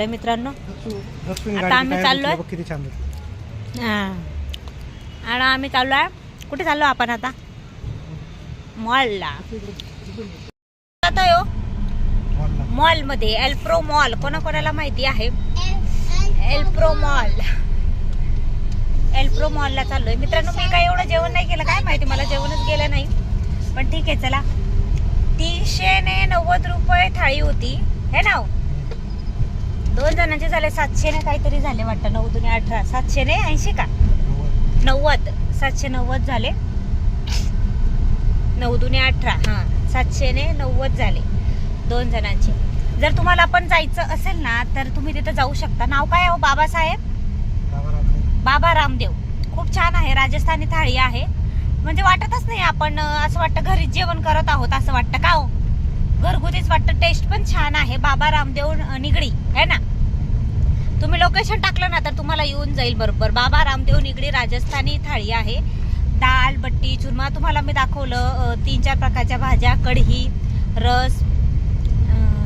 तर मित्रांनो. रश्मी आता आम्ही चाललोय. किती छान. हां. आणि आम्ही चाललो आहे कुठे चाललो आपण आता? मॉलला. आता यो. मॉलमध्ये. एल्प्रो मॉल कोणाकोणाला माहिती आहे? एल्प्रो मॉल एल्प्रो मॉलला चाललोय. मित्रांनो मी काय एवढं जेवण नाही केलं. काय माहिती? मला जेवणच गेलं नाही. पण ठीक आहे चला. तीनशे ने नव्वद रुपये थाळी होती. हे ना हो? दोन जणांचे झाले सातशे ने काहीतरी झाले वाटतं. नऊ दुने अठरा. सातशे ने ऐंशी का? नव्वद. सातशे नव्वद झाले. नऊ दुने अठरा. हां. सातशे ने नव्वद झाले. दोन जणांचे. जर तुम्हाला पण जायचं असेल ना तर तुम्ही तिथं जाऊ शकता. नाव काय आहे हो बाबासाहेब? बाबा रामदेव. खूप छान आहे. राजस्थानी थाळी आहे. म्हणजे वाटतच नाही आपण असं वाटतं घरीच जेवण करत आहोत असं वाटतं का हो? घरगुतीच वाटतं. टेस्ट पण छान आहे. बाबा रामदेव निगडी. है ना? तुम्ही लोकेशन टाकलं ना तर तुम्हाला येऊन जाईल बरोबर. बाबा रामदेव निगडी राजस्थानी थाळी आहे. दाल बट्टी चुरमा तुम्हाला मी दाखवलं. तीन चार प्रकारच्या भाज्या कढी रस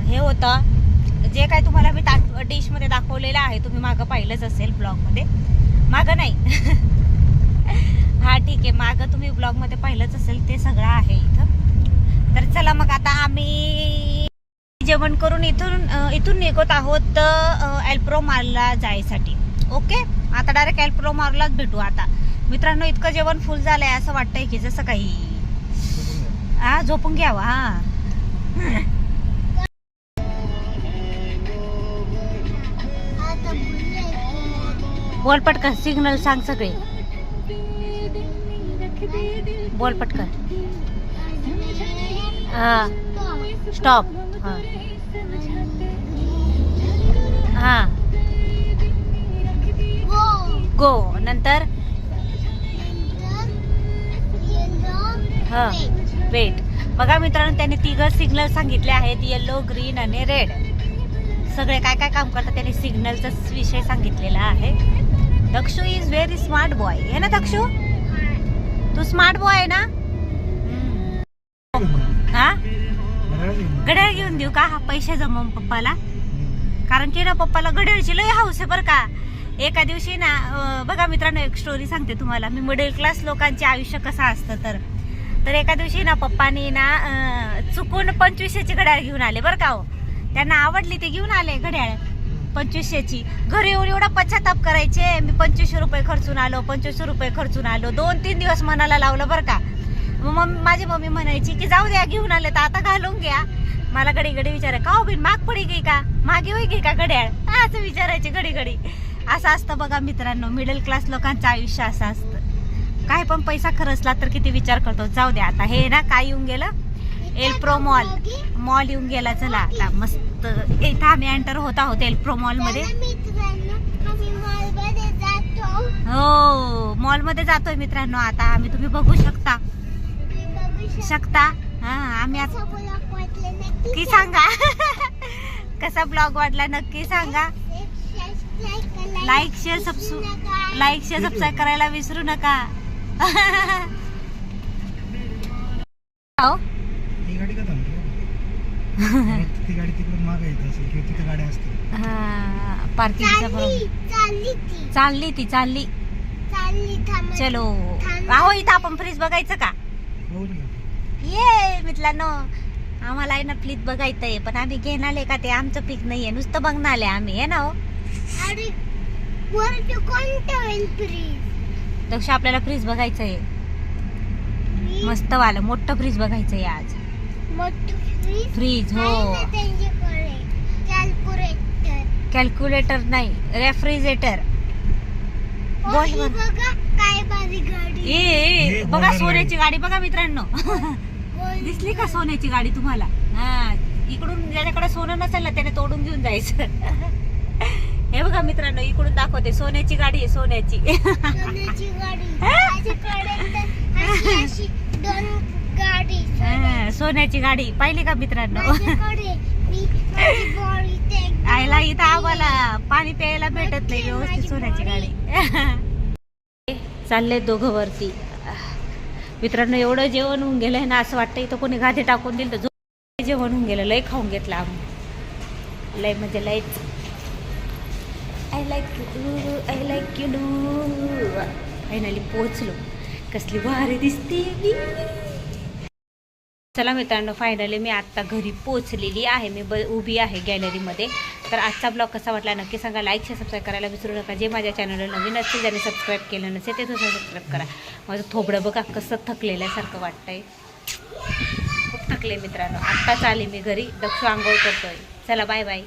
हे होतं. जे काय तुम्हाला मी डिश डिशमध्ये दाखवलेलं आहे तुम्ही मागं पाहिलंच असेल ब्लॉगमध्ये. मागं नाही. हा ठीक आहे. मागं तुम्ही ब्लॉगमध्ये पाहिलंच असेल ते सगळं आहे इथं. तर चला मग आता आम्ही जेवण करून इथून इथून निघत आहोत एल्प्रो मालला जायसाठी. ओके आता डायरेक्ट एल्प्रो माललाच भेटू आता. मित्रांनो इतकं जेवण फुल झालंय असं वाटतंय की जसं काही. हा झोपून घ्यावं हा बोल पटकन सिग्नल सांग सगळे. बोल पटकन. हां. स्टॉप हा. हां. गो नंतर? हा. वेट बघा मित्रांनो त्यांनी तिघं सिग्नल सांगितले आहेत येलो ग्रीन आणि रेड सगळे काय काय काम करतात त्यांनी सिग्नलचा विषय सांगितलेला आहे. Dakshu is very smart boy आहे ना दक्षू? तू स्मार्ट बॉय आहे ना? घेऊन देऊ का हा पैसे जमवून पप्पाला. कारण की ना पप्पाला घड्याळची लय हाऊस आहे बरं का. एका दिवशी ना बघा मित्रांनो एक स्टोरी सांगते तुम्हाला. मी मिडल क्लास लोकांचे आयुष्य कसं असतं तर. तर एका दिवशी ना पप्पानी ना चुकून पंचवीसशेची घड्याळ घेऊन आले बरं का हो. त्यांना आवडली ते घेऊन आले घड्याळ पंचवीसशेची. घरी येऊन एवढा पश्चाताप करायचे मी पंचवीसशे रुपये खर्चून आलो पंचवीसशे रुपये खर्चून आलो दोन तीन दिवस मनाला लावलं बरं का. मग मम्मी माझी मम्मी म्हणायची की जाऊ द्या घेऊन आले तर आता घालून घ्या. मला घडी घडी विचारा का हो बिन माग पडी गई का? मागे होई गई का घड्याळ? असं विचारायचे घडी घडी असं असतं बघा मित्रांनो मिडल क्लास लोकांचं आयुष्य असं असतं. काय पण पैसा खरचला तर किती विचार करतो. जाऊ द्या आता. हे ना काय येऊन गेलं? एल्प्रो मॉल मॉल येऊन गेला. चला आता मस्त. इथं आम्ही एंटर होत आहोत एल्प्रो मॉलमध्ये. हो मॉलमध्ये जातोय मित्रांनो आता. आम्ही तुम्ही बघू शकता. शकता. हा आम्ही आता नक्की सांगा. कसा ब्लॉग वाटला नक्की सांगा. लाईक शेअर सबसू लाईक शेअर सबस्क्राईब करायला विसरू नका. हो ती गाडी का थांबली? ती गाडी तिकडून मागे येत असेल किंवा तिथे गाड्या असतील. हा पार्किंगचा प्रॉब्लेम चालली ती. चालली चलो. राहो इथं आपण फ्रीज बघायचं का? ना. ये मित्रांनो. आम्हाला आहे ना फ्रीज बघायचं आहे पण आम्ही घेणारे का ते आमचं पीक नाहीये. नुसतं बघणारे आम्ही आहे ना हो? तसं आपल्याला फ्रीज बघायचं आहे मस्त वालं मोठं फ्रीज बघायचं आहे आज फ्रीज हो. कॅल्क्युलेटर नाही रेफ्रिजरेटर बोल बरं. काय भारी गाडी. ए, ए हे बघा सोन्याची गाडी बघा मित्रांनो. दिसली का सोन्याची गाडी तुम्हाला? हा इकडून ज्याच्याकडे सोनं नसेल ना त्याने तोडून घेऊन जायचं. हे बघा मित्रांनो इकडून दाखवते. सोन्याची गाडी आहे सोन्याची. सोन्याची गाडी. पाहिली का मित्रांनो? आयला इथं आम्हाला पाणी प्यायला भेटत नाही व्यवस्थित सोन्याची गाडी. चालले दोघं वरती. मित्रांनो एवढं जेवण होऊन गेलंय ना असं वाटतं इथं कोणी गादी टाकून दिलं तर जो- जेवण होऊन गेलं लय खाऊन घेतलं आम्ही. लय म्हणजे लयच I like you I like you do finally पोचलो कसली भारी दिसते मी. चला मित्रांनो फायनली मी आत्ता घरी पोचलेली आहे. मी ब उभी आहे गॅलरीमध्ये तर आजचा ब्लॉग कसा वाटला नक्की सांगा. लाईक शेअर सबस्क्राईब करायला विसरू नका. जे माझ्या चॅनलला नवीन असतील ज्याने सबस्क्राईब केलं नसेल ते सुद्धा सबस्क्राईब करा. माझं थोबडं बघा कसं थकलेलं आहे वाटतंय. खूप थकले मित्रांनो. आत्ताच आले मी घरी. दक्ष आंघोळ करतोय. चला बाय बाय